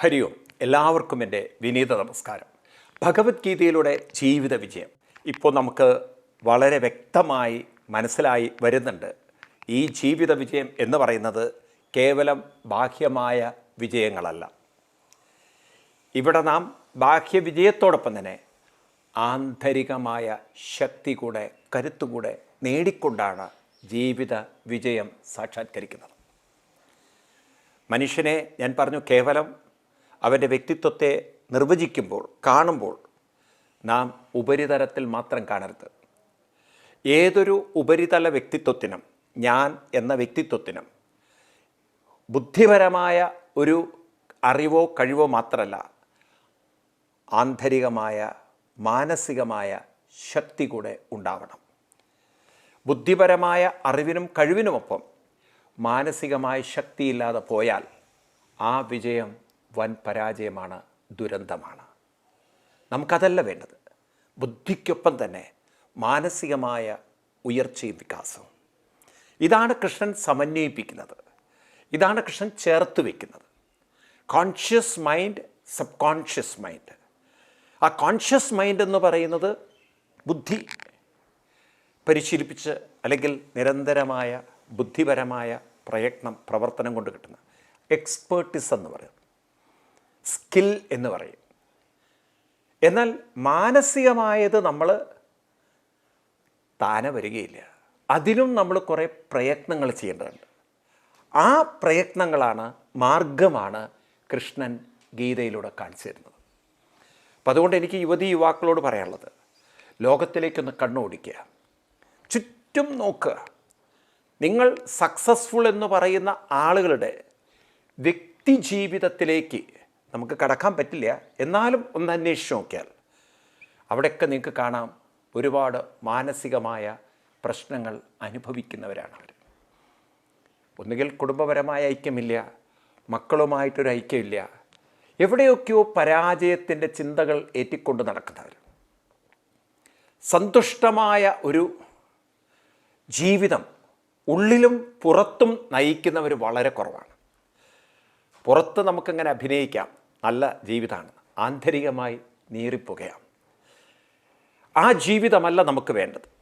ഹരി ഓം എല്ലാവർക്കും എന്റെ വിനീത നമസ്കാരം. ഭഗവത്ഗീതയിലൂടെ ജീവിത വിജയം. ഇപ്പോൾ നമുക്ക് വളരെ വ്യക്തമായി മനസ്സിലായി വരുന്നുണ്ട്. ഈ ജീവിത വിജയം എന്ന് പറയുന്നത് കേവലം ബാഹ്യമായ വിജയങ്ങളല്ല. ഇവിടെ നാം ബാഹ്യ വിജയത്തോടൊപ്പം തന്നെ ആന്തരികമായ ശക്തി കൂടെ കരുത്തുകൂടെ നേടിക്കൊണ്ടാണ് ജീവിത വിജയം സാക്ഷാത്കരിക്കുന്നത്. മനുഷ്യനെ ഞാൻ പറഞ്ഞു കേവലം അവന്റെ വ്യക്തിത്വത്തെ നിർവചിക്കുമ്പോൾ കാണുമ്പോൾ നാം ഉപരിതലത്തിൽ മാത്രം കാണരുത്. ഏതൊരു ഉപരിതല വ്യക്തിത്വത്തിനും ഞാൻ എന്ന വ്യക്തിത്വത്തിനും ബുദ്ധിപരമായ ഒരു അറിവോ കഴിവോ മാത്രമല്ല ആന്തരികമായ മാനസികമായ ശക്തി കൂടെ ഉണ്ടാവണം. ബുദ്ധിപരമായ അറിവിനും കഴിവിനുമൊപ്പം മാനസികമായ ശക്തിയില്ലാതെ പോയാൽ ആ വിജയം വൻ പരാജയമാണ് ദുരന്തമാണ്. നമുക്കതല്ല വേണ്ടത്. ബുദ്ധിക്കൊപ്പം തന്നെ മാനസികമായ ഉയർച്ചയും വികാസവും. ഇതാണ് കൃഷ്ണൻ സമന്വയിപ്പിക്കുന്നത്. ഇതാണ് കൃഷ്ണൻ ചേർത്ത് വയ്ക്കുന്നത് conscious mind sub conscious mind ആ കോൺഷ്യസ് മൈൻഡ് എന്ന് പറയുന്നത് ബുദ്ധി. പരിശീലിപ്പിച്ച് അല്ലെങ്കിൽ നിരന്തരമായ ബുദ്ധിപരമായ പ്രയത്നം പ്രവർത്തനം കൊണ്ട് കിട്ടുന്ന എക്സ്പേർട്ടിസ് എന്ന് പറയും സ്കിൽ എന്ന് പറയും. എന്നാൽ മാനസികമായത് നമ്മൾ താനെ വരികയില്ല. അതിനും നമ്മൾ കുറേ പ്രയത്നങ്ങൾ ചെയ്യേണ്ടതുണ്ട്. ആ പ്രയത്നങ്ങളാണ് മാർഗമാണ് കൃഷ്ണൻ ഗീതയിലൂടെ കാണിച്ചു തരുന്നത്. അപ്പം അതുകൊണ്ട് എനിക്ക് യുവതി യുവാക്കളോട് പറയാനുള്ളത് ലോകത്തിലേക്കൊന്ന് കണ്ണോടിക്കുക. ചുറ്റും നോക്കുക. നിങ്ങൾ സക്സസ്ഫുൾ എന്ന് പറയുന്ന ആളുകളുടെ വ്യക്തി ജീവിതത്തിലേക്ക് നമുക്ക് കടക്കാൻ പറ്റില്ല. എന്നാലും ഒന്ന് അന്വേഷിച്ച് നോക്കിയാൽ അവിടെയൊക്കെ നിങ്ങൾക്ക് കാണാം ഒരുപാട് മാനസികമായ പ്രശ്നങ്ങൾ അനുഭവിക്കുന്നവരാണ് അവർ. ഒന്നുകിൽ കുടുംബപരമായ ഐക്യമില്ല മക്കളുമായിട്ടൊരു ഐക്യമില്ല എവിടെയൊക്കെയോ പരാജയത്തിന്റെ ചിന്തകൾ ഏറ്റിക്കൊണ്ട് നടക്കുന്നവർ സന്തുഷ്ടമായ ഒരു ജീവിതം ഉള്ളിലും പുറത്തും നയിക്കുന്നവർ വളരെ കുറവാണ്. പുറത്ത് നമുക്കങ്ങനെ അഭിനയിക്കാം നല്ല ജീവിതമാണ് ആന്തരികമായി നീറിപ്പുകയാണ്. ആ ജീവിതമല്ല നമുക്ക് വേണ്ടത്.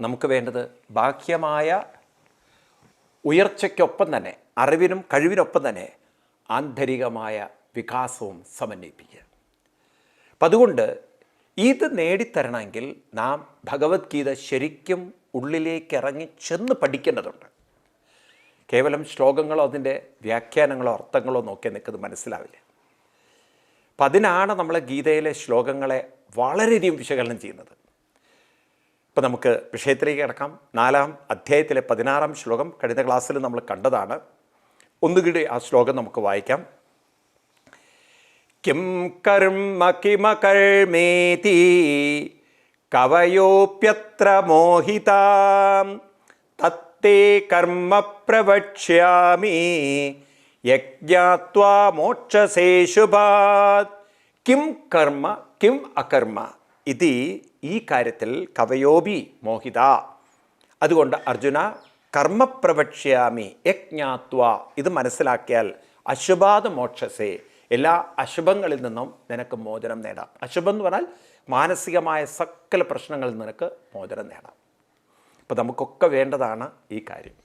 നമുക്ക് വേണ്ടത് ബാഹ്യമായ ഉയർച്ചയ്ക്കൊപ്പം തന്നെ അറിവിനും കഴിവിനൊപ്പം തന്നെ ആന്തരികമായ വികാസവും സമന്വയിപ്പിക്കുക. അപ്പം അതുകൊണ്ട് ഇത് നേടിത്തരണമെങ്കിൽ നാം ഭഗവത്ഗീത ശരിക്കും ഉള്ളിലേക്ക് ഇറങ്ങി ചെന്ന് പഠിക്കേണ്ടതുണ്ട്. കേവലം ശ്ലോകങ്ങളോ അതിന്റെ വ്യാഖ്യാനങ്ങളോ അർത്ഥങ്ങളോ നോക്കിയാൽ നിൽക്കുന്നത് മനസ്സിലാവില്ല. അപ്പം അതിനാണ് നമ്മൾ ഗീതയിലെ ശ്ലോകങ്ങളെ വളരെയധികം വിശകലനം ചെയ്യുന്നത്. ഇപ്പം നമുക്ക് വിഷയത്തിലേക്ക് കിടക്കാം. നാലാം അധ്യായത്തിലെ പതിനാറാം ശ്ലോകം കഴിഞ്ഞ ക്ലാസ്സിൽ നമ്മൾ കണ്ടതാണ്. ഒന്നുകൂടി ആ ശ്ലോകം നമുക്ക് വായിക്കാം. കിം കർമ്മ കിമ കർമ്മേതി കവയോപ്യത്ര മോഹിതാം തത്തേ കർമ്മ പ്രവക്ഷ്യാമി യജ്ഞാത്വാ മോക്ഷസേ കിം കർമ്മ കിം അകർമ്മ. ഇത് ഈ കാര്യത്തിൽ കവയോബി മോഹിത. അതുകൊണ്ട് അർജുന കർമ്മപ്രവക്ഷ്യാമി യജ്ഞാത്വ. ഇത് മനസ്സിലാക്കിയാൽ അശുഭാത മോക്ഷസേ. എല്ലാ അശുഭങ്ങളിൽ നിന്നും നിനക്ക് മോചനം നേടാം. അശുഭം എന്ന് പറഞ്ഞാൽ മാനസികമായ സകല പ്രശ്നങ്ങളിൽ നിനക്ക് മോചനം നേടാം. അപ്പോൾ നമുക്കൊക്കെ വേണ്ടതാണ് ഈ കാര്യം.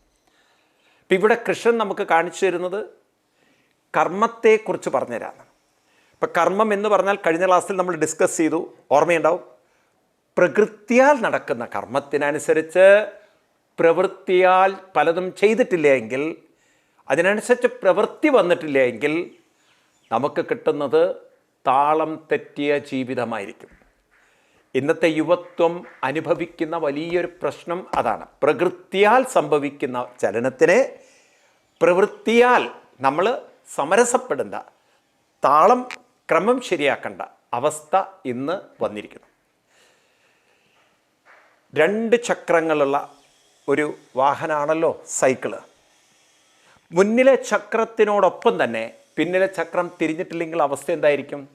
ഇപ്പം ഇവിടെ കൃഷ്ണൻ നമുക്ക് കാണിച്ചു തരുന്നത് കർമ്മത്തെക്കുറിച്ച് പറഞ്ഞുതരാം. ഇപ്പം കർമ്മം എന്ന് പറഞ്ഞാൽ കഴിഞ്ഞ ക്ലാസ്സിൽ നമ്മൾ ഡിസ്കസ് ചെയ്തു. ഓർമ്മയുണ്ടാവും? പ്രകൃത്യാൽ നടക്കുന്ന കർമ്മത്തിനനുസരിച്ച് പ്രവൃത്തിയാൽ പലതും ചെയ്തിട്ടില്ല എങ്കിൽ അതിനനുസരിച്ച് പ്രവൃത്തി വന്നിട്ടില്ല എങ്കിൽ നമുക്ക് കിട്ടുന്നത് താളം തെറ്റിയ ജീവിതമായിരിക്കും. ഇന്നത്തെ യുവത്വം അനുഭവിക്കുന്ന വലിയൊരു പ്രശ്നം അതാണ്. പ്രകൃത്യാൽ സംഭവിക്കുന്ന ചലനത്തിനെ പ്രവൃത്തിയാൽ നമ്മൾ സമരസപ്പെടേണ്ട. താളം ക്രമം ശരിയാക്കേണ്ട. അവസ്ഥ ഇന്ന് വന്നിരിക്കുന്നു. രണ്ട് ചക്രങ്ങളുള്ള ഒരു വാഹനമാണല്ലോ സൈക്കിൾ. മുന്നിലെ ചക്രത്തിനോടൊപ്പം തന്നെ പിന്നിലെ ചക്രം തിരിഞ്ഞിട്ടില്ലെങ്കിൽ അവസ്ഥ എന്തായിരിക്കും?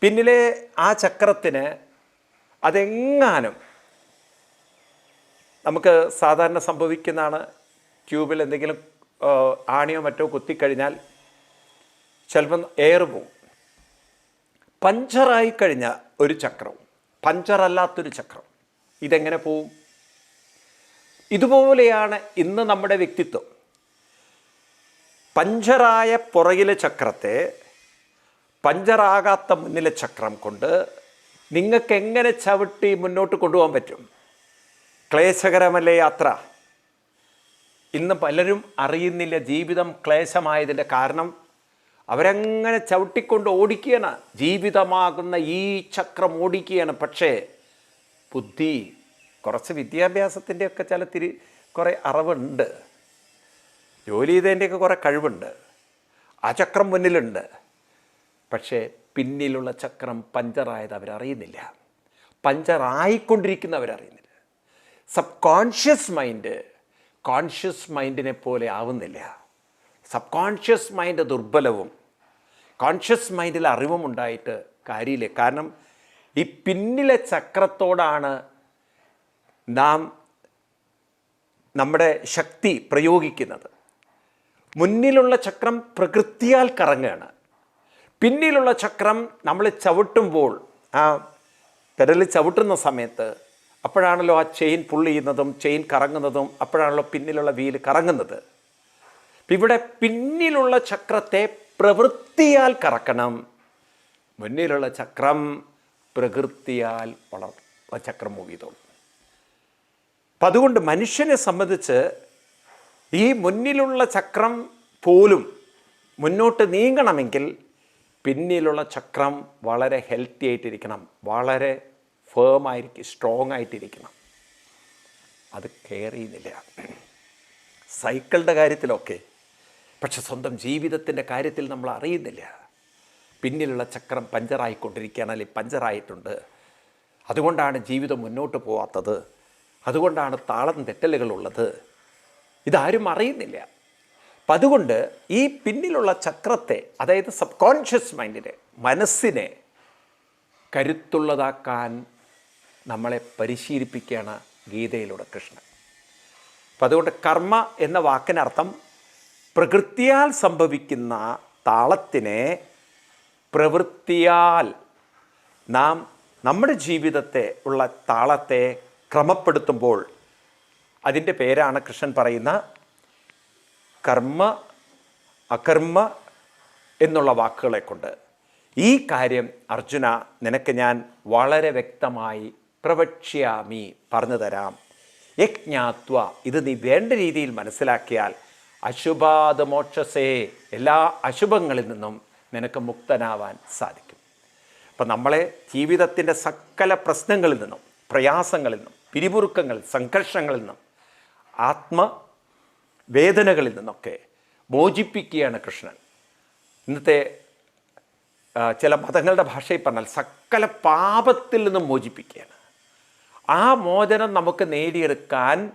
പിന്നിലെ ആ ചക്രത്തിന് അതെങ്ങാനും നമുക്ക് സാധാരണ സംഭവിക്കുന്നതാണ് ട്യൂബിൽ എന്തെങ്കിലും ആണിയോ മറ്റോ കുത്തിക്കഴിഞ്ഞാൽ ചിലപ്പം എയർ പോവും പഞ്ചറായി കഴിഞ്ഞ ഒരു ചക്രവും പഞ്ചറല്ലാത്തൊരു ചക്രം ഇതെങ്ങനെ പോവും? ഇതുപോലെയാണ് ഇന്ന് നമ്മുടെ വ്യക്തിത്വം. പഞ്ചറായ പുറകിലെ ചക്രത്തെ പഞ്ചറാകാത്ത മുന്നിലെ ചക്രം കൊണ്ട് നിങ്ങൾക്ക് എങ്ങനെ ചവിട്ടി മുന്നോട്ട് കൊണ്ടുപോകാൻ പറ്റും? ക്ലേശകരമല്ലേ യാത്ര? ഇന്ന് പലരും അറിയുന്നില്ല ജീവിതം ക്ലേശമായതിന്റെ കാരണം. അവരങ്ങനെ ചവിട്ടിക്കൊണ്ട് ഓടിക്കുകയാണ്. ജീവിതമാകുന്ന ഈ ചക്രം ഓടിക്കുകയാണ്. പക്ഷേ ബുദ്ധി കുറച്ച് വിദ്യാഭ്യാസത്തിന്റെയൊക്കെ ചില തിരി കുറേ അറിവുണ്ട്. ജോലി ചെയ്തതിന്റെയൊക്കെ കുറേ കഴിവുണ്ട്. ആ ചക്രം മുന്നിലുണ്ട്. പക്ഷേ പിന്നിലുള്ള ചക്രം പഞ്ചറായത് അവരറിയുന്നില്ല. പഞ്ചറായിക്കൊണ്ടിരിക്കുന്നവരറിയുന്നില്ല സബ് കോൺഷ്യസ് മൈൻഡ് കോൺഷ്യസ് മൈൻഡിനെ പോലെ ആവുന്നില്ല. സബ് കോൺഷ്യസ് മൈൻഡ് ദുർബലവും കോൺഷ്യസ് മൈൻഡിൽ അറിവും ഉണ്ടായിട്ട് കാര്യമില്ല. കാരണം ഈ പിന്നിലെ ചക്രത്തോടാണ് നാം നമ്മുടെ ശക്തി പ്രയോഗിക്കുന്നത്. മുന്നിലുള്ള ചക്രം പ്രകൃതിയാൽ കറങ്ങുകയാണ്. പിന്നിലുള്ള ചക്രം നമ്മൾ ചവിട്ടുമ്പോൾ ആ പെരൽ ചവിട്ടുന്ന സമയത്ത് അപ്പോഴാണല്ലോ ആ ചെയിൻ പുള്ളി ചെയ്യുന്നതും ചെയിൻ കറങ്ങുന്നതും അപ്പോഴാണല്ലോ പിന്നിലുള്ള വീൽ കറങ്ങുന്നത്. ഇവിടെ പിന്നിലുള്ള ചക്രത്തെ പ്രവൃത്തിയാൽ കറക്കണം. മുന്നിലുള്ള ചക്രം പ്രകൃതിയാൽ വളർ ചക്രം മൂവ് ചെയ്തോളും. അപ്പം അതുകൊണ്ട് മനുഷ്യനെ സംബന്ധിച്ച് ഈ മുന്നിലുള്ള ചക്രം പോലും മുന്നോട്ട് നീങ്ങണമെങ്കിൽ പിന്നിലുള്ള ചക്രം വളരെ ഹെൽത്തി ആയിട്ടിരിക്കണം. വളരെ ഫേം ആയിരിക്കും സ്ട്രോങ് ആയിട്ടിരിക്കണം. അത് കെയർ ചെയ്യുന്നില്ല. സൈക്കിളുടെ കാര്യത്തിലൊക്കെ പക്ഷെ സ്വന്തം ജീവിതത്തിന്റെ കാര്യത്തിൽ നമ്മൾ അറിയുന്നില്ല. പിന്നിലുള്ള ചക്രം പഞ്ചറായിക്കൊണ്ടിരിക്കുകയാണ് അല്ലെങ്കിൽ പഞ്ചറായിട്ടുണ്ട്. അതുകൊണ്ടാണ് ജീവിതം മുന്നോട്ട് പോവാത്തത്. അതുകൊണ്ടാണ് താളം തെറ്റലുകളുള്ളത്. ഇതാരും അറിയുന്നില്ല. അപ്പം അതുകൊണ്ട് ഈ പിന്നിലുള്ള ചക്രത്തെ അതായത് സബ് കോൺഷ്യസ് മൈൻഡിനെ മനസ്സിനെ കരുത്തുള്ളതാക്കാൻ നമ്മളെ പരിശീലിപ്പിക്കുകയാണ് ഗീതയിലൂടെ കൃഷ്ണൻ. അപ്പം അതുകൊണ്ട് കർമ്മ എന്ന വാക്കിനർത്ഥം പ്രകൃതിയാൽ സംഭവിക്കുന്ന താളത്തിനെ പ്രവൃത്തിയാൽ നാം നമ്മുടെ ജീവിതത്തെ ഉള്ള താളത്തെ ക്രമപ്പെടുത്തുമ്പോൾ അതിന്റെ പേരാണ് കൃഷ്ണൻ പറയുന്ന കർമ്മ അകർമ്മ എന്നുള്ള വാക്കുകളെ കൊണ്ട്. ഈ കാര്യം അർജുന നിനക്ക് ഞാൻ വളരെ വ്യക്തമായി പ്രവക്ഷ്യാമി പറഞ്ഞു തരാം. യജ്ഞാത്വ ഇത് നീ വേണ്ട രീതിയിൽ മനസ്സിലാക്കിയാൽ അശുഭാത് മോക്ഷസേ എല്ലാ അശുഭങ്ങളിൽ നിന്നും നിനക്ക് മുക്തനാവാൻ സാധിക്കും. അപ്പം നമ്മളെ ജീവിതത്തിന്റെ സകല പ്രശ്നങ്ങളിൽ നിന്നും പ്രയാസങ്ങളിൽ നിന്നും പിരിമുറുക്കങ്ങളിൽ സംഘർഷങ്ങളിൽ നിന്നും ആത്മ വേദനകളിൽ നിന്നൊക്കെ മോചിപ്പിക്കുകയാണ് കൃഷ്ണൻ. ഇന്നത്തെ ചില മതങ്ങളുടെ ഭാഷയിൽ പറഞ്ഞാൽ സകല പാപത്തിൽ നിന്നും മോചിപ്പിക്കുകയാണ്. ആ മോചനം നമുക്ക് നേടിയെടുക്കാൻ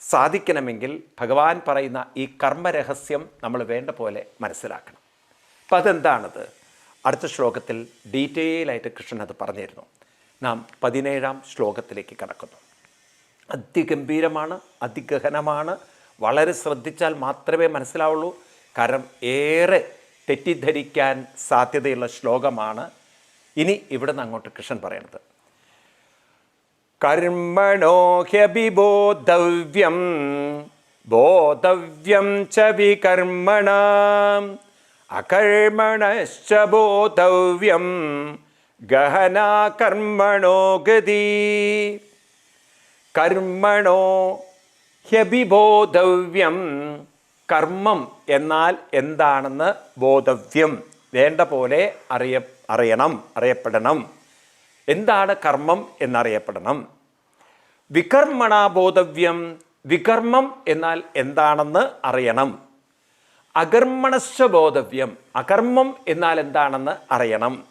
സാധിക്കണമെങ്കിൽ ഭഗവാൻ പറയുന്ന ഈ കർമ്മരഹസ്യം നമ്മൾ വേണ്ട പോലെ മനസ്സിലാക്കണം. അപ്പം അതെന്താണത്? അടുത്ത ശ്ലോകത്തിൽ ഡീറ്റെയിൽ ആയിട്ട് കൃഷ്ണൻ അത് പറഞ്ഞിരുന്നു. നാം പതിനേഴാം ശ്ലോകത്തിലേക്ക് കടക്കുന്നു. അതിഗംഭീരമാണ് അതിഗഹനമാണ്. വളരെ ശ്രദ്ധിച്ചാൽ മാത്രമേ മനസ്സിലാവുള്ളൂ. കാരണം ഏറെ തെറ്റിദ്ധരിക്കാൻ സാധ്യതയുള്ള ശ്ലോകമാണ്. ഇനി ഇവിടെ നിന്ന് അങ്ങോട്ട് കൃഷ്ണൻ പറയണത്. കർമ്മണോ ഹ്യഭിബോധവ്യം ബോധവ്യം ച വികർമ്മണ അകർമ്മണശ്ച ബോധവ്യം ഗഹനാ കർമ്മണോ ഗതി. കർമ്മണോ ഹ്യഭിബോധവ്യം കർമ്മം എന്നാൽ എന്താണെന്ന് ബോധവ്യം വേണ്ട പോലെ അറിയ അറിയണം അറിയപ്പെടണം. എന്താണ് കർമ്മം എന്നറിയപ്പെടണം. വികർമ്മണ ബോധവ്യം വികർമ്മം എന്നാൽ എന്താണെന്ന് അറിയണം. അകർമ്മണശ്ച ബോധവ്യം അകർമ്മം എന്നാൽ എന്താണെന്ന് അറിയണം.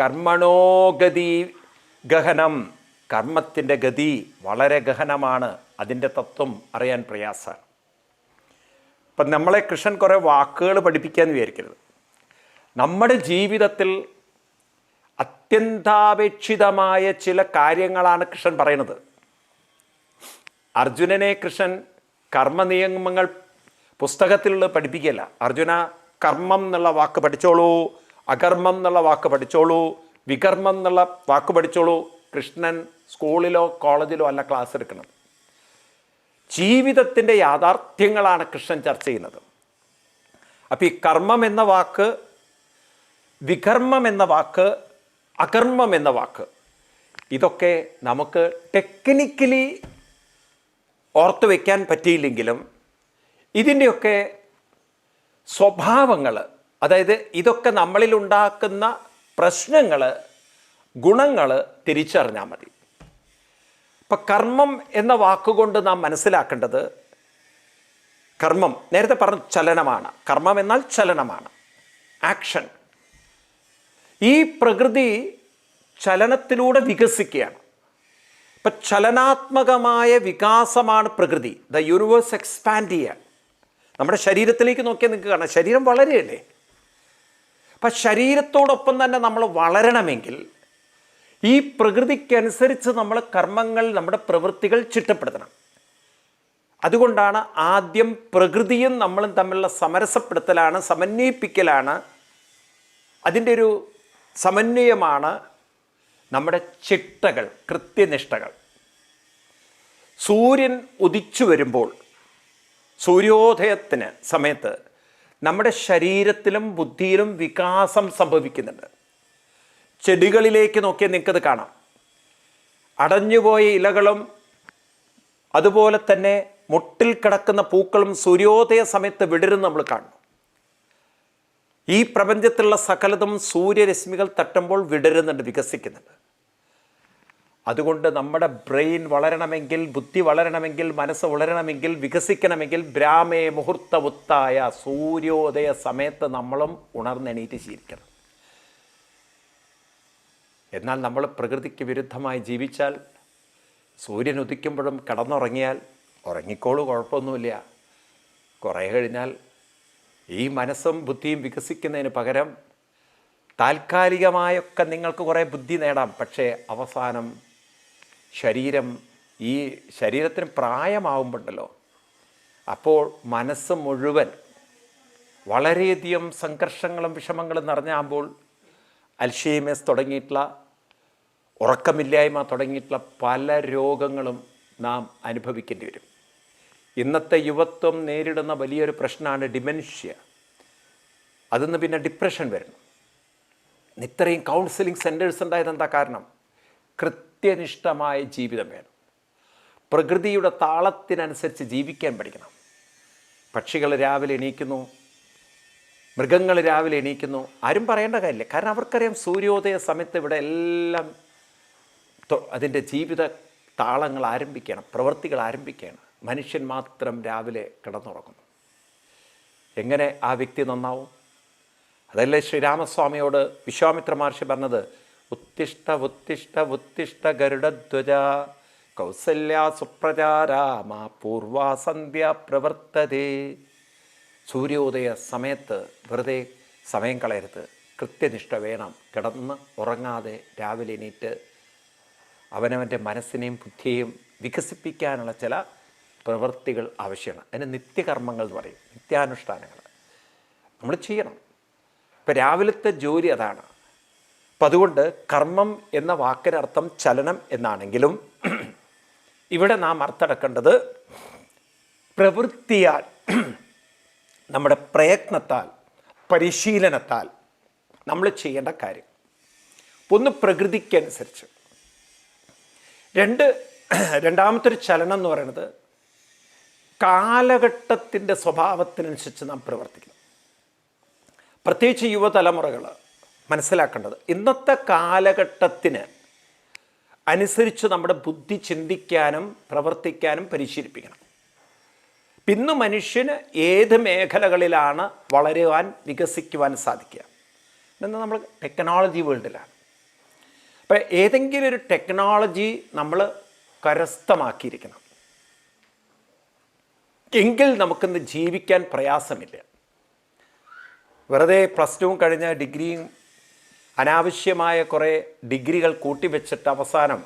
കർമ്മണോഗതി ഗഹനം കർമ്മത്തിന്റെ ഗതി വളരെ ഗഹനമാണ്. അതിന്റെ തത്വം അറിയാൻ പ്രയാസമാണ്. അപ്പം നമ്മളെ കൃഷ്ണൻ കുറേ വാക്കുകൾ പഠിപ്പിക്കാൻ വിചാരിക്കരുത്. നമ്മുടെ ജീവിതത്തിൽ അത്യന്താപേക്ഷിതമായ ചില കാര്യങ്ങളാണ് കൃഷ്ണൻ പറയുന്നത്. അർജുനനെ കൃഷ്ണൻ കർമ്മനിയമങ്ങൾ പുസ്തകത്തിലുള്ള പഠിപ്പിക്കുകയല്ല. അർജുന കർമ്മം എന്നുള്ള വാക്ക് പഠിച്ചോളൂ അകർമ്മം എന്നുള്ള വാക്ക് പഠിച്ചോളൂ വികർമ്മം എന്നുള്ള വാക്ക് പഠിച്ചോളൂ കൃഷ്ണൻ സ്കൂളിലോ കോളേജിലോ അല്ല ക്ലാസ് എടുക്കണം ജീവിതത്തിന്റെ യാഥാർത്ഥ്യങ്ങളാണ് കൃഷ്ണൻ ചർച്ച ചെയ്യുന്നത്. അപ്പോൾ ഈ കർമ്മം എന്ന വാക്ക് വികർമ്മം എന്ന വാക്ക് അകർമ്മം എന്ന വാക്ക്. ഇതൊക്കെ നമുക്ക് ടെക്നിക്കലി ഓർത്തു വയ്ക്കാൻ പറ്റിയില്ലെങ്കിലും ഇതിന്റെയൊക്കെ സ്വഭാവങ്ങൾ അതായത് ഇതൊക്കെ നമ്മളിൽ ഉണ്ടാക്കുന്ന പ്രശ്നങ്ങൾ ഗുണങ്ങൾ തിരിച്ചറിഞ്ഞാൽ മതി. ഇപ്പം കർമ്മം എന്ന വാക്കുകൊണ്ട് നാം മനസ്സിലാക്കേണ്ടത് കർമ്മം നേരത്തെ പറഞ്ഞ ചലനമാണ്. കർമ്മം എന്നാൽ ചലനമാണ്. ആക്ഷൻ ഈ പ്രകൃതി ചലനത്തിലൂടെ വികസിക്കുകയാണ്. ഇപ്പം ചലനാത്മകമായ വികാസമാണ് പ്രകൃതി. ദ യൂണിവേഴ്സ് എക്സ്പാൻഡ് ചെയ്യാൻ. നമ്മുടെ ശരീരത്തിലേക്ക് നോക്കിയാൽ നിങ്ങൾക്ക് കാണാം. ശരീരം വളരെയല്ലേ? അപ്പം ശരീരത്തോടൊപ്പം തന്നെ നമ്മൾ വളരണമെങ്കിൽ ഈ പ്രകൃതിക്കനുസരിച്ച് നമ്മൾ കർമ്മങ്ങൾ നമ്മുടെ പ്രവൃത്തികൾ ചിട്ടപ്പെടുത്തണം. അതുകൊണ്ടാണ് ആദ്യം പ്രകൃതിയും നമ്മളും തമ്മിലുള്ള സമരസപ്പെടുത്തലാണ് സമന്വയിപ്പിക്കലാണ്. അതിന്റെ ഒരു സമന്വയമാണ് നമ്മുടെ ചിട്ടകൾ കൃത്യനിഷ്ഠകൾ. സൂര്യൻ ഉദിച്ചു വരുമ്പോൾ സൂര്യോദയത്തിന് സമയത്ത് നമ്മുടെ ശരീരത്തിലും ബുദ്ധിയിലും വികാസം സംഭവിക്കുന്നുണ്ട്. ചെടികളിലേക്ക് നോക്കിയാൽ നിങ്ങൾക്കത് കാണാം. അടഞ്ഞുപോയ ഇലകളും അതുപോലെ തന്നെ മുട്ടിൽ കിടക്കുന്ന പൂക്കളും സൂര്യോദയ സമയത്ത് വിടരുന്ന നമ്മൾ കാണുന്നു ഈ പ്രപഞ്ചത്തിലുള്ള സകലതും സൂര്യരശ്മികൾ തട്ടുമ്പോൾ വിടരുന്നുണ്ട് വികസിക്കുന്നുണ്ട്. അതുകൊണ്ട് നമ്മുടെ ബ്രെയിൻ വളരണമെങ്കിൽ ബുദ്ധി വളരണമെങ്കിൽ മനസ്സ് വളരണമെങ്കിൽ വികസിക്കണമെങ്കിൽ ബ്രാമേ മുഹൂർത്ത ഒത്തായ സൂര്യോദയ സമയത്ത് നമ്മളും ഉണർന്നെണീറ്റ് ജീവിക്കണം. എന്നാൽ നമ്മൾ പ്രകൃതിക്ക് വിരുദ്ധമായി ജീവിച്ചാൽ സൂര്യൻ ഉദിക്കുമ്പോഴും കിടന്നുറങ്ങിയാൽ ഉറങ്ങിക്കോളൂ കുഴപ്പമൊന്നുമില്ല. കുറേ കഴിഞ്ഞാൽ ഈ മനസ്സും ബുദ്ധിയും വികസിക്കുന്നതിന് പകരം താൽക്കാലികമായൊക്കെ നിങ്ങൾക്ക് കുറേ ബുദ്ധി നേടാം. പക്ഷേ അവസാനം ശരീരം ഈ ശരീരത്തിന് പ്രായമാവുമ്പോണ്ടല്ലോ. അപ്പോൾ മനസ്സ് മുഴുവൻ വളരെയധികം സംഘർഷങ്ങളും വിഷമങ്ങളും നിറഞ്ഞാകുമ്പോൾ അൽഷീമേസ് തുടങ്ങിയിട്ടുള്ള ഉറക്കമില്ലായ്മ തുടങ്ങിയിട്ടുള്ള പല രോഗങ്ങളും നാം അനുഭവിക്കേണ്ടി വരും. ഇന്നത്തെ യുവത്വം നേരിടുന്ന വലിയൊരു പ്രശ്നമാണ് ഡിമെൻഷ്യ. അതിന്ന് പിന്നെ ഡിപ്രഷൻ വരുന്നു ഇത്രയും കൗൺസിലിംഗ് സെന്റേഴ്സ് ഉണ്ടായത് എന്താ കാരണം? കൃത്യനിഷ്ഠമായ ജീവിതം വേണം. പ്രകൃതിയുടെ താളത്തിനനുസരിച്ച് ജീവിക്കാൻ പഠിക്കണം. പക്ഷികൾ രാവിലെ എണീക്കുന്നു മൃഗങ്ങൾ രാവിലെ എണീക്കുന്നു. ആരും പറയേണ്ട കാര്യമില്ല. കാരണം അവർക്കറിയാം സൂര്യോദയ സമയത്ത് ഇവിടെ എല്ലാം അതിന്റെ ജീവിത താളങ്ങൾ ആരംഭിക്കണം പ്രവൃത്തികൾ ആരംഭിക്കുകയാണ് മനുഷ്യൻ മാത്രം രാവിലെ കിടന്നുറങ്ങുന്നു. എങ്ങനെ ആ വ്യക്തി നന്നാവും? അതല്ലേ ശ്രീരാമസ്വാമിയോട് വിശ്വാമിത്ര മഹർഷി പറഞ്ഞത്? ഉത്തിഷ്ട ഉത്തിഷ്ട ഉത്തിഷ്ട ഗരുഡധ്വജ കൗസല്യ സുപ്രചാരാമ പൂർവാസന്ധ്യ പ്രവർത്തതേ. സൂര്യോദയ സമയത്ത് വെറുതെ സമയം കളയരുത്. കൃത്യനിഷ്ഠ വേണം. കിടന്ന് ഉറങ്ങാതെ രാവിലെ എണീറ്റ് അവനവന്റെ മനസ്സിനെയും ബുദ്ധിയെയും വികസിപ്പിക്കാനുള്ള ചില പ്രവൃത്തികൾ ആവശ്യമാണ്. അതിന് നിത്യകർമ്മങ്ങൾ എന്ന് പറയും. നിത്യാനുഷ്ഠാനങ്ങൾ. നമ്മൾ ചെയ്യണം. ഇപ്പം രാവിലത്തെ ജോലി അതാണ്. അപ്പം അതുകൊണ്ട് കർമ്മം എന്ന വാക്കിനർത്ഥം ചലനം എന്നാണെങ്കിലും ഇവിടെ നാം അർത്ഥടക്കേണ്ടത് പ്രവൃത്തിയാൽ നമ്മുടെ പ്രയത്നത്താൽ പരിശീലനത്താൽ നമ്മൾ ചെയ്യേണ്ട കാര്യം. ഒന്ന് പ്രകൃതിക്കനുസരിച്ച്. രണ്ട് രണ്ടാമത്തെ ഒരു ചലനം എന്ന് പറയുന്നത് കാലഘട്ടത്തിന്റെ സ്വഭാവത്തിനനുസരിച്ച് നാം പ്രവർത്തിക്കണം പ്രത്യേകിച്ച് യുവതലമുറകൾ മനസ്സിലാക്കേണ്ടത് ഇന്നത്തെ കാലഘട്ടത്തിന് അനുസരിച്ച് നമ്മുടെ ബുദ്ധി ചിന്തിക്കാനും പ്രവർത്തിക്കാനും പരിശീലിപ്പിക്കണം. ഇന്ന് മനുഷ്യന് ഏത് മേഖലകളിലാണ് വളരുവാൻ വികസിക്കുവാൻ സാധിക്കുക? ഇന്ന് നമ്മൾ ടെക്നോളജി വേൾഡിലാണ്. അപ്പോൾ ഏതെങ്കിലും ഒരു ടെക്നോളജി നമ്മൾ കരസ്ഥമാക്കിയിരിക്കണം. എങ്കിൽ നമുക്കിന്ന് ജീവിക്കാൻ പ്രയാസമില്ല. വെറുതെ പ്ലസ് ടുവും കഴിഞ്ഞ ഡിഗ്രിയും അനാവശ്യമായ കുറേ ഡിഗ്രികൾ കൂട്ടിവെച്ചിട്ട് അവസാനം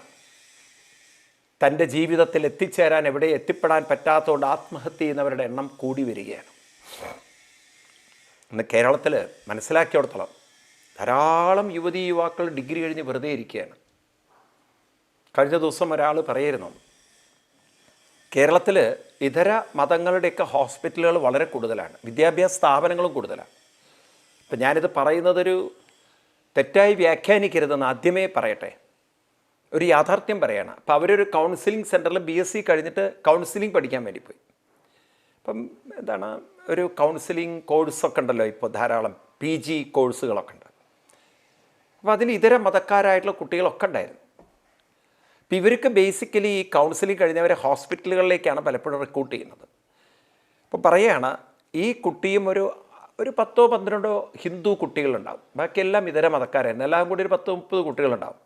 തന്റെ ജീവിതത്തിൽ എത്തിച്ചേരാൻ എവിടെ എത്തിപ്പെടാൻ പറ്റാത്തതുകൊണ്ട് ആത്മഹത്യ ചെയ്യുന്നവരുടെ എണ്ണം കൂടി വരികയാണ്. ഇന്ന് കേരളത്തിൽ മനസ്സിലാക്കിയോടത്തോളം ധാരാളം യുവതി യുവാക്കൾ ഡിഗ്രി കഴിഞ്ഞ് വെറുതെ ഇരിക്കുകയാണ്. കഴിഞ്ഞ ദിവസം ഒരാൾ പറയായിരുന്നു കേരളത്തിൽ ഇതര മതങ്ങളുടെയൊക്കെ ഹോസ്പിറ്റലുകൾ വളരെ കൂടുതലാണ്. വിദ്യാഭ്യാസ സ്ഥാപനങ്ങളും കൂടുതലാണ്. ഇപ്പം ഞാനിത് പറയുന്നതൊരു തെറ്റായി വ്യാഖ്യാനിക്കരുതെന്ന് ആദ്യമേ പറയട്ടെ. ഒരു യാഥാർത്ഥ്യം പറയണം. അപ്പോൾ അവരൊരു കൗൺസിലിംഗ് സെന്ററിൽ ബി എസ് സി കഴിഞ്ഞിട്ട് കൗൺസിലിംഗ് പഠിക്കാൻ വേണ്ടി പോയി. അപ്പം എന്താണ് ഒരു കൗൺസിലിംഗ് കോഴ്സൊക്കെ ഉണ്ടല്ലോ ഇപ്പോൾ ധാരാളം പി ജി കോഴ്സുകളൊക്കെ ഉണ്ട്. അപ്പോൾ അതിന് ഇതര മതക്കാരായിട്ടുള്ള കുട്ടികളൊക്കെ ഉണ്ടായിരുന്നു. അപ്പം ഇവർക്ക് ബേസിക്കലി ഈ കൗൺസിലിംഗ് കഴിഞ്ഞവരെ ഹോസ്പിറ്റലുകളിലേക്കാണ് പലപ്പോഴും റിക്രൂട്ട് ചെയ്യുന്നത്. അപ്പോൾ പറയുകയാണ് ഈ കുട്ടിയും ഒരു ഒരു പത്തോ പന്ത്രണ്ടോ ഹിന്ദു കുട്ടികളുണ്ടാവും. ബാക്കിയെല്ലാം ഇതര മതക്കാരായിരുന്നു എല്ലാം കൂടി ഒരു പത്തോ മുപ്പത് കുട്ടികളുണ്ടാവും.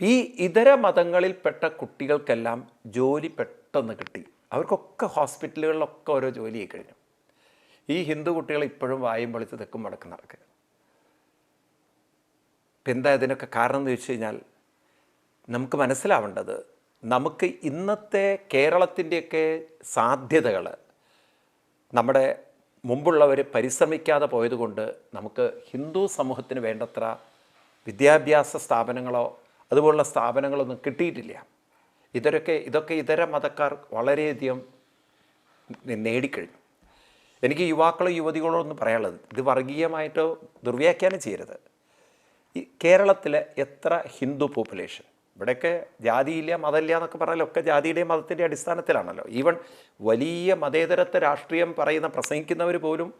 ഈ ഇതര മതങ്ങളിൽപ്പെട്ട കുട്ടികൾക്കെല്ലാം ജോലി പെട്ടെന്ന് കിട്ടി. അവർക്കൊക്കെ ഹോസ്പിറ്റലുകളിലൊക്കെ ഓരോ ജോലിയായി കഴിഞ്ഞു. ഈ ഹിന്ദു കുട്ടികൾ ഇപ്പോഴും വായും പൊളിച്ച് തെക്കും മടക്കം നടക്കുക. ഇപ്പം എന്താ ഇതിനൊക്കെ കാരണം എന്ന് ചോദിച്ചു കഴിഞ്ഞാൽ നമുക്ക് മനസ്സിലാവേണ്ടത് നമുക്ക് ഇന്നത്തെ കേരളത്തിന്റെയൊക്കെ സാധ്യതകൾ നമ്മുടെ മുമ്പുള്ളവർ പരിശ്രമിക്കാതെ പോയതുകൊണ്ട് നമുക്ക് ഹിന്ദു സമൂഹത്തിന് വേണ്ടത്ര വിദ്യാഭ്യാസ സ്ഥാപനങ്ങളോ അതുപോലുള്ള സ്ഥാപനങ്ങളൊന്നും കിട്ടിയിട്ടില്ല. ഇതൊക്കെ ഇതൊക്കെ ഇതര മതക്കാർ വളരെയധികം നേടിക്കഴിഞ്ഞു. എനിക്ക് യുവാക്കളോ യുവതികളോ ഒന്നും പറയാനുള്ളത് ഇത് വർഗീയമായിട്ടോ ദുർവ്യാഖ്യാനം ചെയ്യരുത്. ഈ കേരളത്തിലെ എത്ര ഹിന്ദു പോപ്പുലേഷൻ ഇവിടെയൊക്കെ ജാതിയില്ല മതമില്ല എന്നൊക്കെ പറഞ്ഞാൽ ഒക്കെ ജാതിയുടെയും മതത്തിന്റെ അടിസ്ഥാനത്തിലാണല്ലോ. ഈവൻ വലിയ മതേതരത്വ രാഷ്ട്രീയം പറയുന്ന പ്രസംഗിക്കുന്നവർ പോലും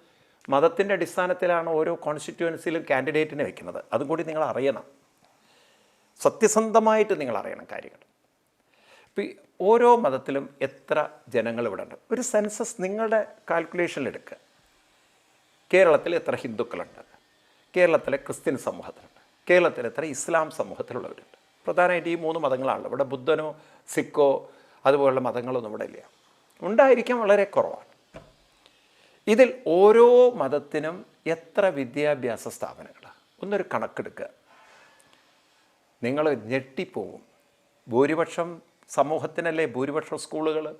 മതത്തിന്റെ അടിസ്ഥാനത്തിലാണ് ഓരോ കോൺസ്റ്റിറ്റ്യുവൻസിയിലും കാൻഡിഡേറ്റിനെ വെക്കുന്നത്. അതും കൂടി നിങ്ങൾ അറിയണം. സത്യസന്ധമായിട്ട് നിങ്ങൾ അറിയണം കാര്യങ്ങൾ. ഇപ്പം ഓരോ മതത്തിലും എത്ര ജനങ്ങൾ ഇവിടെ ഉണ്ട്? ഒരു സെൻസസ് നിങ്ങളുടെ കാൽക്കുലേഷനിൽ എടുക്കുക. കേരളത്തിൽ എത്ര ഹിന്ദുക്കളുണ്ട്? കേരളത്തിലെ ക്രിസ്ത്യൻ സമൂഹത്തിലുണ്ട്. കേരളത്തിൽ എത്ര ഇസ്ലാം സമൂഹത്തിലുള്ളവരുണ്ട്? പ്രധാനമായിട്ട് ഈ മൂന്ന് മതങ്ങളാണല്ലോ ഇവിടെ ബുദ്ധനോ സിക്കോ അതുപോലുള്ള മതങ്ങളൊന്നും ഇവിടെ ഇല്ല. ഉണ്ടായിരിക്കാൻ വളരെ കുറവാണ്. ഇതിൽ ഓരോ മതത്തിനും എത്ര വിദ്യാഭ്യാസ സ്ഥാപനങ്ങളാണ് ഒന്നൊരു കണക്കെടുക്കുക. നിങ്ങൾ ഞെട്ടിപ്പോവും. ഭൂരിപക്ഷം സമൂഹത്തിനല്ലേ ഭൂരിപക്ഷം സ്കൂളുകൾ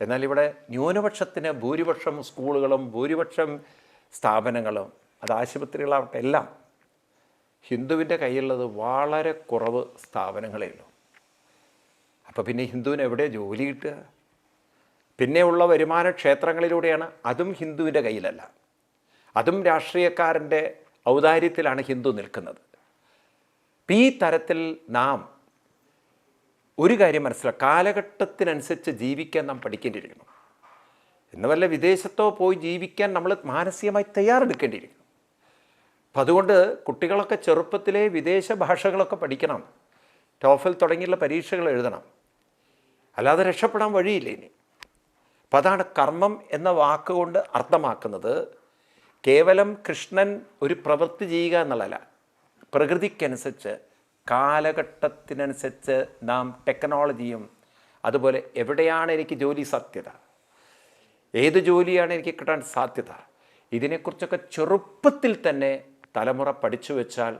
എന്നാൽ ഇവിടെ ന്യൂനപക്ഷത്തിന് ഭൂരിപക്ഷം സ്കൂളുകളും ഭൂരിപക്ഷം സ്ഥാപനങ്ങളും അത് ആശുപത്രികളാവട്ടെ എല്ലാം ഹിന്ദുവിന്റെ കയ്യിലുള്ളത് വളരെ കുറവ് സ്ഥാപനങ്ങളേ ഉള്ളൂ അപ്പോൾ പിന്നെ ഹിന്ദുവിന് എവിടെ ജോലി കിട്ടുക? പിന്നെയുള്ള വരുമാന ക്ഷേത്രങ്ങളിലൂടെയാണ് അതും ഹിന്ദുവിന്റെ കയ്യിലല്ല. അതും രാഷ്ട്രീയക്കാരന്റെ ഔദാര്യത്തിലാണ് ഹിന്ദു നിൽക്കുന്നത്. ഈ തരത്തിൽ നാം ഒരു കാര്യം മനസ്സിലാക്കുക കാലഘട്ടത്തിനനുസരിച്ച് ജീവിക്കാൻ നാം പഠിക്കേണ്ടിയിരിക്കുന്നു. എന്നുവല്ല വിദേശത്തോ പോയി ജീവിക്കാൻ നമ്മൾ മാനസികമായി തയ്യാറെടുക്കേണ്ടിയിരിക്കുന്നു. അപ്പം അതുകൊണ്ട് കുട്ടികളൊക്കെ ചെറുപ്പത്തിലെ വിദേശ ഭാഷകളൊക്കെ പഠിക്കണം. ടോഫിൽ തുടങ്ങിയുള്ള പരീക്ഷകൾ എഴുതണം. അല്ലാതെ രക്ഷപ്പെടാൻ വഴിയില്ല ഇനി. അപ്പം അതാണ് കർമ്മം എന്ന വാക്കുകൊണ്ട് അർത്ഥമാക്കുന്നത് കേവലം കൃഷ്ണൻ ഒരു പ്രവൃത്തി ചെയ്യുക എന്നുള്ളതല്ല. പ്രകൃതിക്കനുസരിച്ച് കാലഘട്ടത്തിനനുസരിച്ച് നാം ടെക്നോളജിയും അതുപോലെ എവിടെയാണ് എനിക്ക് ജോലി സാധ്യത? ഏത് ജോലിയാണ് എനിക്ക് കിട്ടാൻ സാധ്യത? ഇതിനെക്കുറിച്ചൊക്കെ ചെറുപ്പത്തിൽ തന്നെ തലമുറ പഠിച്ചു വെച്ചാൽ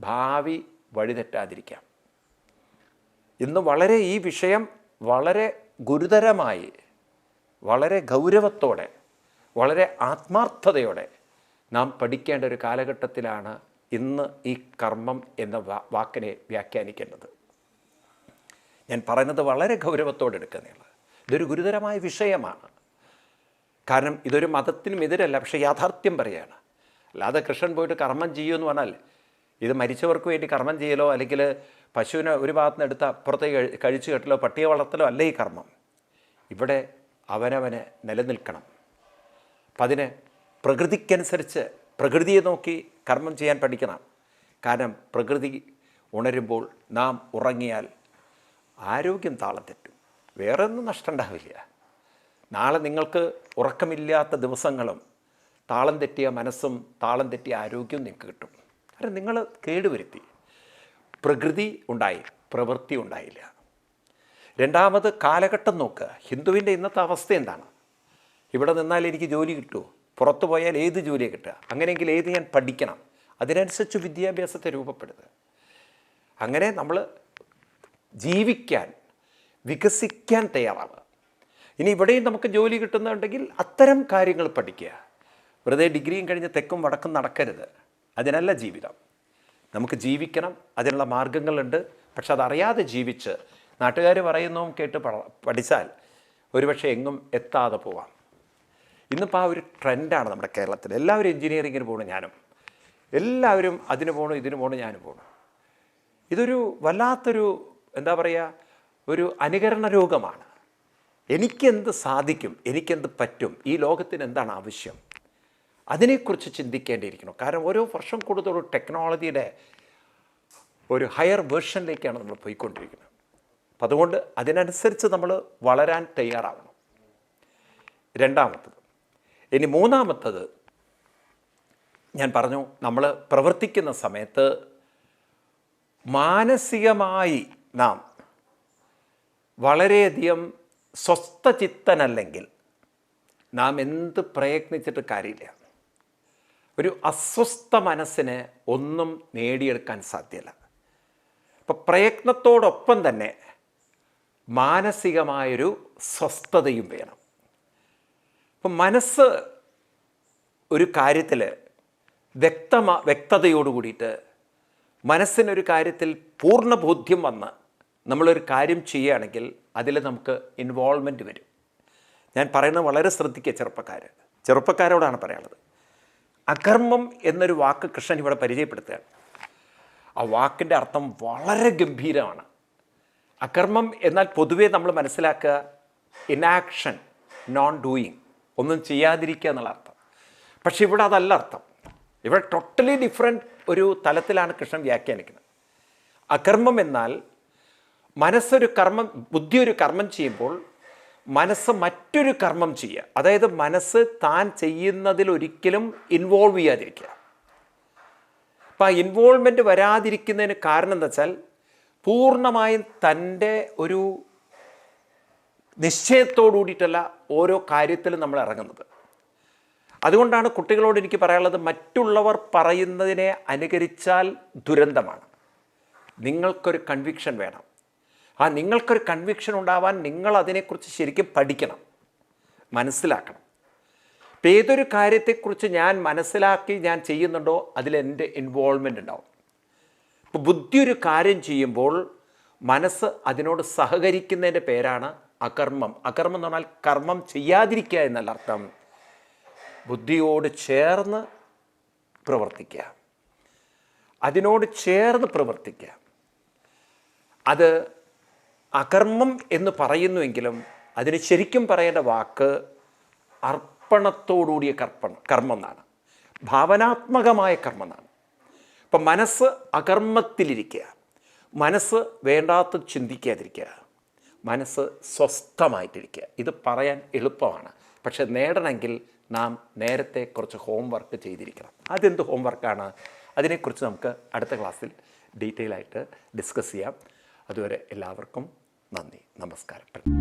ഭാവി വഴിതെറ്റാതിരിക്കാം ഇന്ന് വളരെ ഈ വിഷയം വളരെ ഗുരുതരമായി വളരെ ഗൗരവത്തോടെ വളരെ ആത്മാർത്ഥതയോടെ നാം പഠിക്കേണ്ട ഒരു കാലഘട്ടത്തിലാണ് ഇന്ന് ഈ കർമ്മം എന്ന വാക്കിനെ വ്യാഖ്യാനിക്കേണ്ടത്. ഞാൻ പറയുന്നത് വളരെ ഗൗരവത്തോടെ എടുക്കുന്നതാണ് ഇതൊരു ഗുരുതരമായ വിഷയമാണ്. കാരണം ഇതൊരു മതത്തിനും എതിരല്ല പക്ഷേ യാഥാർത്ഥ്യം പറയുകയാണ് അല്ലാതെ കൃഷ്ണൻ പോയിട്ട് കർമ്മം ചെയ്യൂ എന്ന് പറഞ്ഞാൽ ഇത് മരിച്ചവർക്ക് വേണ്ടി കർമ്മം ചെയ്യലോ അല്ലെങ്കിൽ പശുവിനെ ഒരു ഭാഗത്ത് നിന്ന് എടുത്ത് അപ്പുറത്തേക്ക് കഴി- കഴിച്ചു കെട്ടലോ പട്ടിയെ വളർത്തലോ അല്ല ഈ കർമ്മം. ഇവിടെ അവനവന് നിലനിൽക്കണം. അപ്പം അതിന് പ്രകൃതിക്കനുസരിച്ച് പ്രകൃതിയെ നോക്കി കർമ്മം ചെയ്യാൻ പഠിക്കണം. കാരണം പ്രകൃതി ഉണരുമ്പോൾ നാം ഉറങ്ങിയാൽ ആരോഗ്യം താളം തെറ്റും. വേറെ ഒന്നും നഷ്ടമുണ്ടാവില്ല നാളെ നിങ്ങൾക്ക് ഉറക്കമില്ലാത്ത ദിവസങ്ങളും താളം തെറ്റിയ മനസ്സും താളം തെറ്റിയ ആരോഗ്യവും നിങ്ങൾക്ക് കിട്ടും. കാരണം നിങ്ങൾ കേടുവരുത്തി. പ്രകൃതി ഉണ്ടായി പ്രവൃത്തി ഉണ്ടായില്ല. രണ്ടാമത് കാലഘട്ടം നോക്കുക ഹിന്ദുവിന്റെ ഇന്നത്തെ അവസ്ഥ എന്താണ്? ഇവിടെ നിന്നാൽ എനിക്ക് ജോലി കിട്ടുമോ? പുറത്തു പോയാൽ ഏത് ജോലിയാണ് കിട്ടുക? അങ്ങനെയെങ്കിൽ ഏത് ഞാൻ പഠിക്കണം? അതിനനുസരിച്ച് വിദ്യാഭ്യാസത്തെ രൂപപ്പെടുത്തുക. അങ്ങനെ നമ്മൾ ജീവിക്കാൻ വികസിക്കാൻ തയ്യാറാവുക. ഇനി ഇവിടെയും നമുക്ക് ജോലി കിട്ടുന്നുണ്ടെങ്കിൽ അത്തരം കാര്യങ്ങൾ പഠിക്കുക. വെറുതെ ഡിഗ്രിയും കഴിഞ്ഞ് തെക്കും വടക്കും നടക്കരുത്. അതിനല്ല ജീവിതം. നമുക്ക് ജീവിക്കണം അതിനുള്ള മാർഗങ്ങളുണ്ട്. പക്ഷെ അതറിയാതെ ജീവിച്ച് നാട്ടുകാർ പറയുന്നതും കേട്ട് പഠിച്ചാൽ ഒരുപക്ഷെ എങ്ങും എത്താതെ പോവാം. ഇന്നിപ്പോൾ ആ ഒരു ട്രെൻഡാണ് നമ്മുടെ കേരളത്തിൽ. എല്ലാവരും എൻജിനീയറിങ്ങിന് പോകണം ഞാനും. എല്ലാവരും അതിന് പോകണം ഇതിന് പോകണം ഞാനും പോകണം ഇതൊരു വല്ലാത്തൊരു എന്താ പറയുക ഒരു അനുകരണ രോഗമാണ്. എനിക്കെന്ത് സാധിക്കും എനിക്കെന്ത് പറ്റും ഈ ലോകത്തിന് എന്താണ് ആവശ്യം? അതിനെക്കുറിച്ച് ചിന്തിക്കേണ്ടിയിരിക്കുന്നു. കാരണം ഓരോ വർഷം കൂടുതലും ടെക്നോളജിയുടെ ഒരു ഹയർ വേർഷനിലേക്കാണ് നമ്മൾ പോയിക്കൊണ്ടിരിക്കുന്നത്. അപ്പം അതുകൊണ്ട് അതിനനുസരിച്ച് നമ്മൾ വളരാൻ തയ്യാറാവണം. രണ്ടാമത്തത്. ഇനി മൂന്നാമത്തത് ഞാൻ പറഞ്ഞു നമ്മൾ പ്രവർത്തിക്കുന്ന സമയത്ത് മാനസികമായി നാം വളരെയധികം സ്വസ്ഥചിത്തനല്ലെങ്കിൽ നാം എന്ത് പ്രയത്നിച്ചിട്ട് കാര്യമില്ല. ഒരു അസ്വസ്ഥ മനസ്സിന് ഒന്നും നേടിയെടുക്കാൻ സാധ്യമല്ല അപ്പം പ്രയത്നത്തോടൊപ്പം തന്നെ മാനസികമായൊരു സ്വസ്ഥതയും വേണം. അപ്പം മനസ്സ് ഒരു കാര്യത്തിൽ വ്യക്തമാ വ്യക്തതയോട് കൂടിയിട്ട് മനസ്സിനൊരു കാര്യത്തിൽ പൂർണ ബോധ്യം വന്ന് നമ്മളൊരു കാര്യം ചെയ്യുകയാണെങ്കിൽ അതിൽ നമുക്ക് ഇൻവോൾവ്മെന്റ് വരും. ഞാൻ പറയുന്നത് വളരെ ശ്രദ്ധിക്കുക ചെറുപ്പക്കാർ ചെറുപ്പക്കാരോടാണ് പറയാനുള്ളത്. അകർമ്മം എന്നൊരു വാക്ക് കൃഷ്ണൻ ഇവിടെ പരിചയപ്പെടുത്തുകയാണ്. ആ വാക്കിന്റെ അർത്ഥം വളരെ ഗംഭീരമാണ്. അകർമ്മം എന്നാൽ പൊതുവേ നമ്മൾ മനസ്സിലാക്കുക ഇനാക്ഷൻ നോൺ ഡൂയിങ് ഒന്നും ചെയ്യാതിരിക്കുക എന്നുള്ള അർത്ഥം. പക്ഷെ ഇവിടെ അതല്ല അർത്ഥം. ഇവിടെ ടോട്ടലി ഡിഫറെന്റ് ഒരു തലത്തിലാണ് കൃഷ്ണൻ വ്യാഖ്യാനിക്കുന്നത്. അകർമ്മം എന്നാൽ മനസ്സൊരു കർമ്മം ബുദ്ധി ഒരു കർമ്മം ചെയ്യുമ്പോൾ മനസ്സ് മറ്റൊരു കർമ്മം ചെയ്യുക. അതായത് മനസ്സ് താൻ ചെയ്യുന്നതിൽ ഒരിക്കലും ഇൻവോൾവ് ചെയ്യാതിരിക്കുക. അപ്പം ആ ഇൻവോൾവ്മെന്റ് വരാതിരിക്കുന്നതിന് കാരണം എന്താ വെച്ചാൽ പൂർണമായും തന്റെ ഒരു നിശ്ചയത്തോടു കൂടിയിട്ടല്ല ഓരോ കാര്യത്തിലും നമ്മൾ ഇറങ്ങുന്നത്. അതുകൊണ്ടാണ് കുട്ടികളോട് എനിക്ക് പറയാനുള്ളത് മറ്റുള്ളവർ പറയുന്നതിനെ അനുകരിച്ചാൽ ദുരന്തമാണ്. നിങ്ങൾക്കൊരു കൺവിക്ഷൻ വേണം. ആ നിങ്ങൾക്കൊരു കൺവിക്ഷൻ ഉണ്ടാവാൻ നിങ്ങൾ അതിനെക്കുറിച്ച് ശരിക്കും പഠിക്കണം. മനസ്സിലാക്കണം. ഇപ്പം ഏതൊരു കാര്യത്തെക്കുറിച്ച് ഞാൻ മനസ്സിലാക്കി ഞാൻ ചെയ്യുന്നുണ്ടോ അതിൽ എന്റെ ഇൻവോൾവ്മെന്റ് ഉണ്ടാവും. ഇപ്പോൾ ബുദ്ധി ഒരു കാര്യം ചെയ്യുമ്പോൾ മനസ്സ് അതിനോട് സഹകരിക്കുന്നതിന്റെ പേരാണ് അകർമ്മം. അകർമ്മം എന്ന് പറഞ്ഞാൽ കർമ്മം ചെയ്യാതിരിക്കുക എന്നല്ല അർത്ഥം. ബുദ്ധിയോട് ചേർന്ന് പ്രവർത്തിക്കുക. അതിനോട് ചേർന്ന് പ്രവർത്തിക്കുക. അത് അകർമ്മം എന്ന് പറയുന്നുവെങ്കിലും അതിന് ശരിക്കും പറയേണ്ട വാക്ക് അർപ്പണത്തോടുകൂടിയ കർപ്പണം കർമ്മം എന്നാണ് ഭാവനാത്മകമായ കർമ്മം എന്നാണ് ഇപ്പം മനസ്സ് അകർമ്മത്തിലിരിക്കുക. മനസ്സ് വേണ്ടാത്ത ചിന്തിക്കാതിരിക്കുക. മനസ്സ് സ്വസ്ഥമായിട്ടിരിക്കുക. ഇത് പറയാൻ എളുപ്പമാണ്. പക്ഷെ നേടണമെങ്കിൽ നാം നേരത്തെ കുറച്ച് ഹോംവർക്ക് ചെയ്തിരിക്കണം. അതെന്ത് ഹോംവർക്കാണ് അതിനെക്കുറിച്ച് നമുക്ക് അടുത്ത ക്ലാസ്സിൽ ഡീറ്റെയിൽ ആയിട്ട് ഡിസ്കസ് ചെയ്യാം. അതുവരെ എല്ലാവർക്കും നന്ദി. നമസ്കാരം.